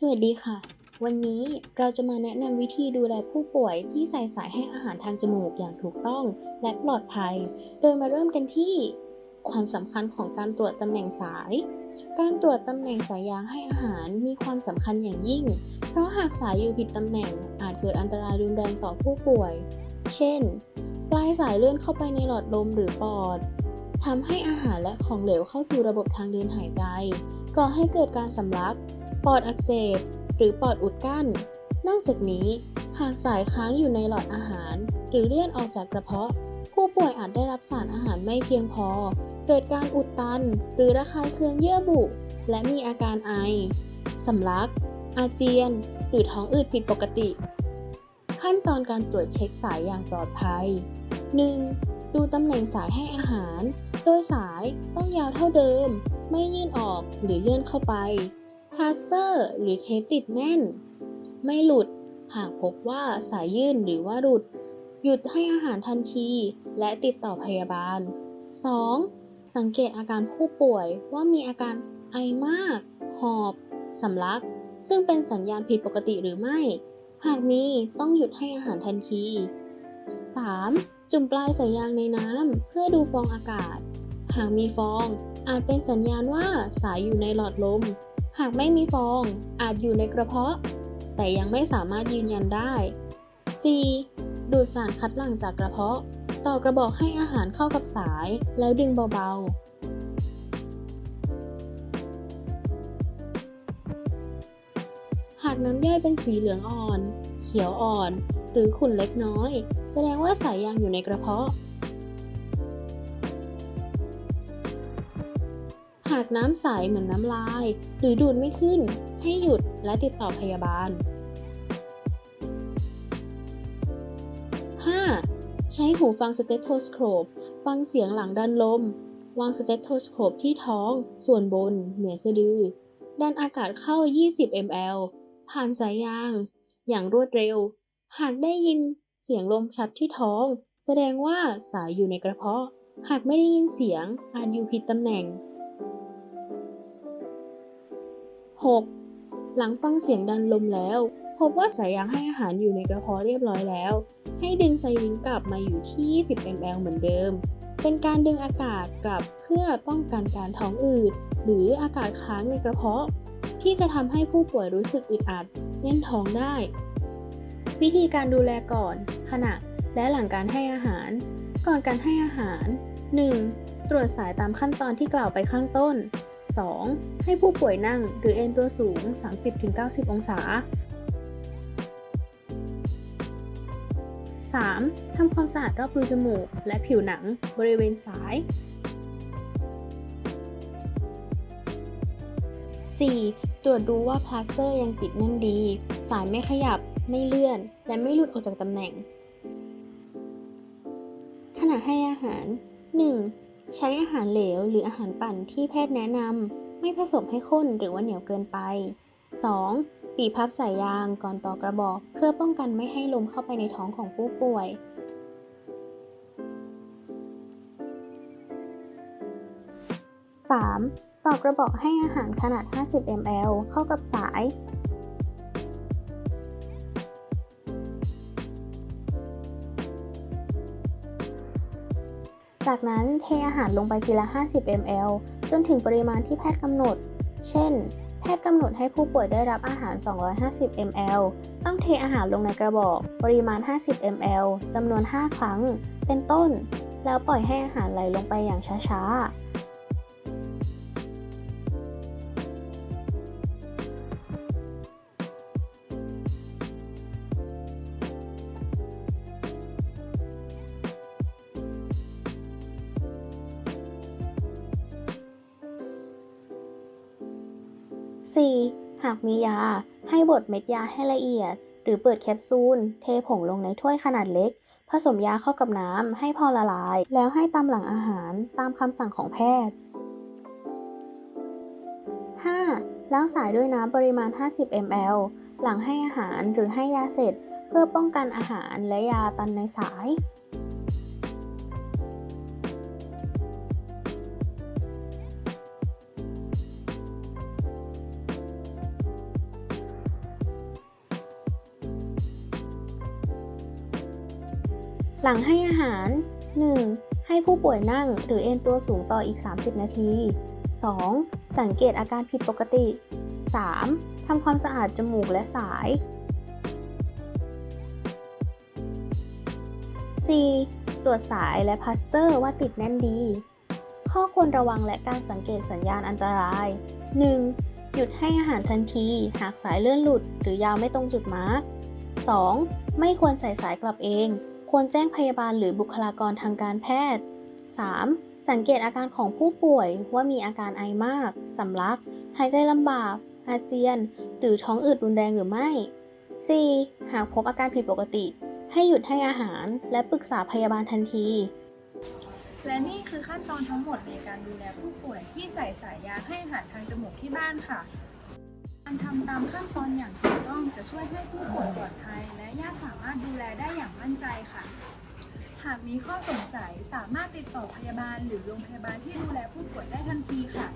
สวัสดีค่ะ วันนี้เราจะมาแนะนำวิธีดูแลผู้ป่วยที่ใส่สายให้อาหารทางจมูกอย่างถูกต้องและปลอดภัย โดยมาเริ่มกันที่ ความสำคัญของการตรวจตำแหน่งสาย การตรวจตำแหน่งสายยางให้อาหารมีความสำคัญอย่างยิ่ง เพราะหากสายอยู่ผิดตำแหน่ง อาจเกิดอันตรายรุนแรงต่อผู้ป่วย เช่น ปลายสายเลื่อนเข้าไปในหลอดลมหรือปอดทำให้อาหารและของเหลวเข้าสู่ระบบทางเดินหายใจ ก่อให้เกิดการสำลัก ปอดอักเสบ หรือปอดอุดกั้น นอกจากนี้ หากสายค้างอยู่ในหลอดอาหาร หรือเลื่อนออกจากกระเพาะ ผู้ป่วยอาจได้รับสารอาหารไม่เพียงพอ เกิดการอุดตัน หรือระคายเคืองเยื่อบุ และมีอาการไอ สำลัก อาเจียน หรือท้องอืดผิดปกติ ขั้นตอนการตรวจเช็คสายอย่างปลอดภัย 1. ดูตำแหน่งสายให้อาหาร โดยสายต้องยาวเท่าเดิม ไม่ยื่นออกหรือเลื่อนเข้าไป พลาสเตอร์ หรือเทปติดแน่น ไม่หลุด หากพบว่าสายยื่นหรือว่าหลุด หยุดให้อาหารทันที และติดต่อพยาบาล 2. สังเกตอาการผู้ป่วยว่ามีอาการไอมาก หอบ สำลัก ซึ่งเป็นสัญญาณผิดปกติหรือไม่ หากมีต้องหยุดให้อาหารทันที 3. จุ่มปลายสายยางในน้ำเพื่อดูฟองอากาศ หากมีฟองอาจเป็นสัญญาณว่าสายอยู่ในหลอดลม หากไม่มีฟอง อาจอยู่ในกระเพาะ แต่ยังไม่สามารถยืนยันได้ 4. ดูดสารคัดหลั่งจากกระเพาะ ต่อกระบอกให้อาหารเข้ากับสาย แล้วดึงเบาๆหากน้ำย่อยเป็นสีเหลืองอ่อน เขียวอ่อน หรือขุ่นเล็กน้อย แสดงว่าสายยางอยู่ในกระเพาะากน้ำใสเหมือนน้ำลาย หรือดูดไม่ขึ้น ให้หยุดและติดต่อพยาบาล 5. ใช้หูฟังสเตตโทสโคปฟังเสียงหลังดันลม วางสเตตโทสโคปที่ท้อง ส่วนบน เหนือสะดือ ดันอากาศเข้า 20 ml ผ่านสายยาง อย่างรวดเร็ว หากได้ยินเสียงลมชัดที่ท้อง แสดงว่าสายอยู่ในกระเพาะ หากไม่ได้ยินเสียงอาจอยู่ผิดตำแหน่ง 6. หลังฟังเสียงดันลมแล้ว พบว่าสายยางให้อาหารอยู่ในกระเพาะเรียบร้อยแล้ว ให้ดึงไซลิงกลับมาอยู่ที่20 ml เหมือนเดิม เป็นการดึงอากาศกลับเพื่อป้องกันการท้องอืดหรืออากาศค้างในกระเพาะ ที่จะทำให้ผู้ป่วยรู้สึกอึดอัดแน่นท้องได้ วิธีการดูแลก่อน ขณะ และหลังการให้อาหาร ก่อนการให้อาหาร 1. ตรวจสายตามขั้นตอนที่กล่าวไปข้างต้น 2. ให้ผู้ป่วยนั่งหรือเอนตัวสูง 30-90 องศา 3. ทำความสะอาดรอบรูจมูก และผิวหนังบริเวณสาย 4. ตรวจดูว่าพลาสเตอร์ยังติดแน่นดี สายไม่ขยับ ไม่เลื่อน และไม่หลุดออกจากตำแหน่ง ขณะให้อาหาร 1. ใช้อาหารเหลวหรืออาหารปั่นที่แพทย์แนะนำ ไม่ผสมให้ข้นหรือว่าเหนียวเกินไป 2. ปีพับสายยางก่อนต่อกระบอก เพื่อป้องกันไม่ให้ลมเข้าไปในท้องของผู้ป่วย 3. ต่อกระบอกให้อาหารขนาด 50 ml เข้ากับสาย จากนั้นเทอาหารลงไปทีละ 50 ml จนถึงปริมาณที่แพทย์กำหนด เช่น แพทย์กำหนดให้ผู้ป่วยได้รับอาหาร 250 ml ต้องเทอาหารลงในกระบอก ปริมาณ 50 ml จำนวน 5 ครั้ง เป็นต้น แล้วปล่อยให้อาหารไหลลงไปอย่างช้าๆ 4. หากมียา ให้บดเม็ดยาให้ละเอียด หรือเปิดแคปซูล เทผงลงในถ้วยขนาดเล็ก ผสมยาเข้ากับน้ำให้พอละลาย แล้วให้ตามหลังอาหารตามคำสั่งของแพทย์ 5. ล้างสายด้วยน้ำปริมาณ 50 ml หลังให้อาหารหรือให้ยาเสร็จ เพื่อป้องกันอาหารและยาตันในสาย หลังให้อาหาร 1. ให้ผู้ป่วยนั่งหรือเอนตัวสูงต่ออีก 30 นาที 2. สังเกตอาการผิดปกติ 3. ทำความสะอาดจมูกและสาย 4. ตรวจสายและพลาสเตอร์ว่าติดแน่นดี ข้อควรระวังและการสังเกตสัญญาณอันตราย 1. หยุดให้อาหารทันที หากสายเลื่อนหลุด หรือยาวไม่ตรงจุดมาร์ก 2. ไม่ควรใส่สายกลับเอง ควรแจ้งพยาบาลหรือบุคลากรทางการแพทย์ 3. สังเกตอาการของผู้ป่วยว่ามีอาการไอมาก สำลัก หายใจลำบาก อาเจียน หรือท้องอืดรุนแรงหรือไม่ 4. หากพบอาการผิดปกติ ให้หยุดให้อาหารและปรึกษาพยาบาลทันที และนี่คือขั้นตอนทั้งหมดในการดูแลผู้ป่วยที่ใส่สายยาให้อาหารทางจมูกที่บ้านค่ะ การทำตามขั้นตอนอย่างถูกต้องจะช่วยให้ผู้ป่วยปลอดภัย และญาติสามารถดูแลได้อย่างมั่นใจค่ะ หากมีข้อสงสัยสามารถติดต่อพยาบาลหรือโรงพยาบาลที่ดูแลผู้ป่วยได้ทันทีค่ะ